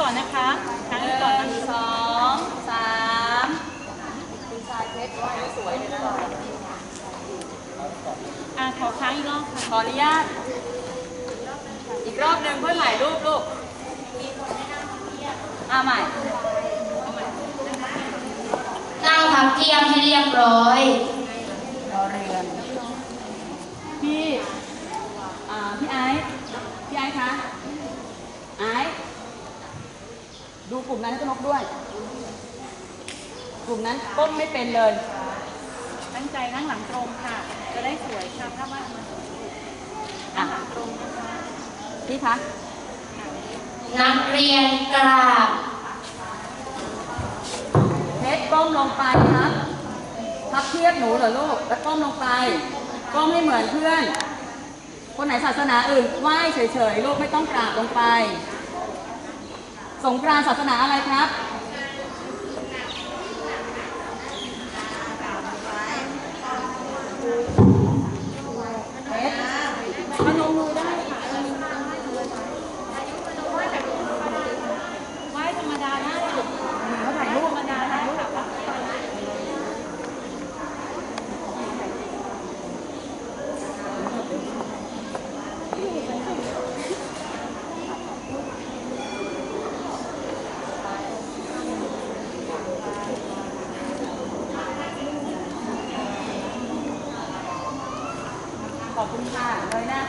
ก่อนนะคะค้างหไว้นึ่ก่อนนะงสองสามคุณชายเพชรว่าสวยเลยนะเราอะขอค้างอีกรอบค่ะขออนุญาต อีกรอบหนึ่งเพื่อถ่ายรูปลูกอ่าใหม่นั่งพับเพียบให้เรียบร้อย รอเรือน พี่ อ่า พี่ไอซ์พี่ไอซ์คะไอซ์ ดูกลุ่มนั้นให้ต้นนกด้วย กลุ่มนั้นก้มไม่เป็นเลย ตั้งใจนั่งหลังตรงค่ะ จะได้สวยค่ะถ้าว่ามาสวยอะหลังตรงนะคะพี่คะนักเรียนกราบเพชรก้มลงไปครับพับเทียบหนูเหรอลูก แล้วก้มลงไป ก้มให้เหมือนเพื่อน คนไหนศาสนาอื่นไหว้เฉยๆ ลูกไม่ต้องกราบลงไป สงกรานต์ศาสนาอะไรครับ เพชรพนมมือได้ค่ะ ไหว้ธรรมดาได้ลูก เขาถ่ายรูป ธรรมดาได้ค่ะ ขอบคุณค่ะเลยหน้า